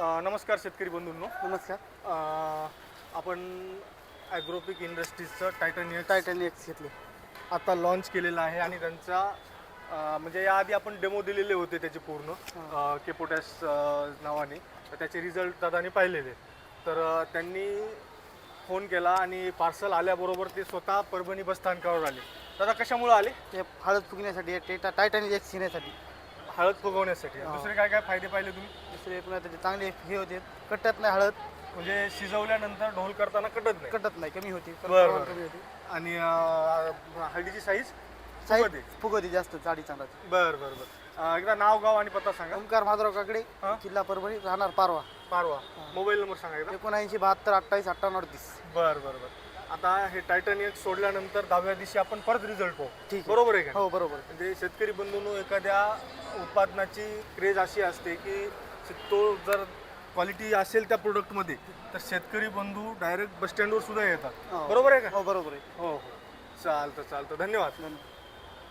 अ, नमस्कार शेतकरी बंधूंनो. नमस्कार. अ, आपण ॲग्रोपिक इंडस्ट्रीजचं टायटन टायटन एक्स घेतले. आता लॉन्च केलेलं आहे आणि त्यांचा अ, म्हणजे याआधी आपण डेमो दिलेले होते त्याचे पूर्ण अ, केपोटॅस अ, नावाने. तर त्याचे रिझल्ट दादानी पाहिलेले. तर अ, त्यांनी फोन केला आणि पार्सल आल्याबरोबर ते स्वतः परभणी बस स्थानकावर आले. दादा कशामुळे आले? ते हळद फुगण्यासाठी टेटा टायटन एक्स घेण्यासाठी. हळद फुगवण्यासाठी. दुसरे काय काय फायदे पाहिले तुम्ही? दुसरे पुन्हा त्याचे चांगले हे होते कटत नाही हळद. म्हणजे शिजवल्यानंतर ढोल करताना कटत नाही. कटत नाही कमी होती. बरं, प्रमाण बरं. कमी होती. आणि अ, हळदीची साईज साईज फुगवती जास्त चाडी चांदाची बर बर बर. अ, एकदा नाव गाव आणि पत्ता सांगा. ओमकार माधवराव काकडे हा? जिल्हा परभणी राहणार पारवा. पारवा. मोबाईल नंबर सांगा एकदा. एकोणऐंशी बहात्तर अठ्ठावीस अठ्ठावन्न अडतीस. बर बर बर. आता हे टायटन एक सोडल्यानंतर दहाव्या दिवशी आपण परत रिझल्ट पाहू. ठीक आहे. बरोबर आहे का हो बरोबर म्हणजे शेतकरी बंधूंनो एखाद्या उत्पादनाची क्रेज अशी असते की तो जर क्वालिटी असेल त्या प्रोडक्टमध्ये तर शेतकरी बंधू डायरेक्ट बस स्टँडवर सुद्धा येतात. हो. बरोबर आहे का? हो बरोबर आहे. हो हो. चालतं चालतं. धन्यवाद. धन्यवाद.